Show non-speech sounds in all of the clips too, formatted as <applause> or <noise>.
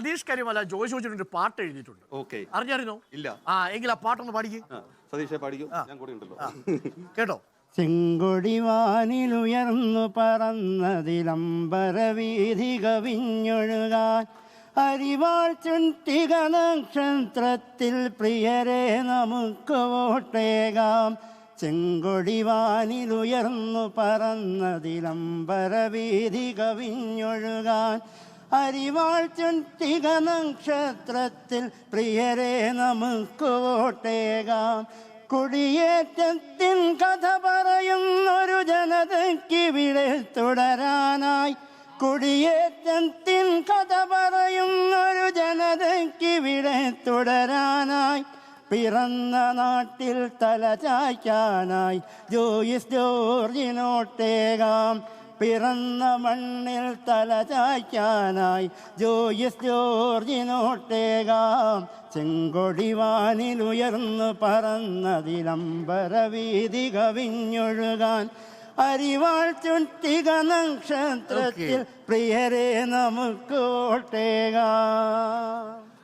സതീഷ് കരിമല ജോയ് ജോജിന് ഒരു പാട്ട് എഴുതിയിട്ടുണ്ട്. ഓക്കെ. അറിഞ്ഞായിരുന്നോ? ഇല്ല. ആ എങ്കിൽ ആ പാട്ടൊന്ന് പാടിക്കും. സതീഷെ പാടിക്കും. ഞാൻ കൂടെ ഉണ്ടല്ലോ. കേട്ടോ? ചെങ്കൊടി വാനിലുയർന്നു പറന്നതിലമ്പരവീഥി കവിഞ്ഞൊഴുകാൻ അരിവാൾ ചുണ്ടിക നക്ഷത്രത്തിൽ പ്രിയരെ നമുക്ക് വോട്ടേകാം. ചെങ്കൊടി വാനിലുയർന്നു പറന്നതിലമ്പരവീഥി കവിഞ്ഞൊഴുകാൻ അരിവാൾ ചുണ്ടിക നക്ഷത്രത്തിൽ പ്രിയരെ നമുക്ക് വോട്ടേകാം കുടിയേറ്റത്തിൻ കഥ പറയുന്നൊരു ജനതയ്ക്കിവിടെ തുടരാനായി. കുടിയേറ്റത്തിൻ കഥ പറയുന്നൊരു ജനതയ്ക്കിവിടെ തുടരാനായി. പിറന്ന നാട്ടിൽ തല ചായ്ക്കാനായി ജോയിസ് ജോർജിനോട്ടേകാം. പിറന്ന മണ്ണിൽ തല ചായ്ക്കാനായി ജോയിസ് ജോർജിനോട്ടേകാം ചെങ്കൊടിവാനിലുയർന്നു പറന്നതിലംബരവീതി കവിഞ്ഞൊഴുകാൻ. അരിവാൾ ചുറ്റിക നക്ഷത്രത്തിൽ പ്രിയരെ നമുക്ക് ഓട്ടേകാം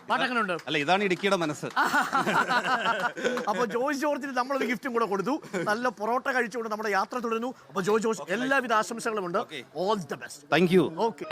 പാട്ടങ്ങനെ ഉണ്ട് അല്ല ഇതാണ് ഇടുക്കിയുടെ മനസ്സ്. <laughs> അപ്പൊ ജോയ് ജോർജിന് ഒരു ഗിഫ്റ്റും കൂടെ കൊടുത്തു. നല്ല പൊറോട്ട കഴിച്ചുകൊണ്ട് നമ്മുടെ യാത്ര തുടരുന്നു. അപ്പൊ ജോയ് ജോർജ് എല്ലാവിധ ആശംസകളും ഉണ്ട്. All the best thank you okay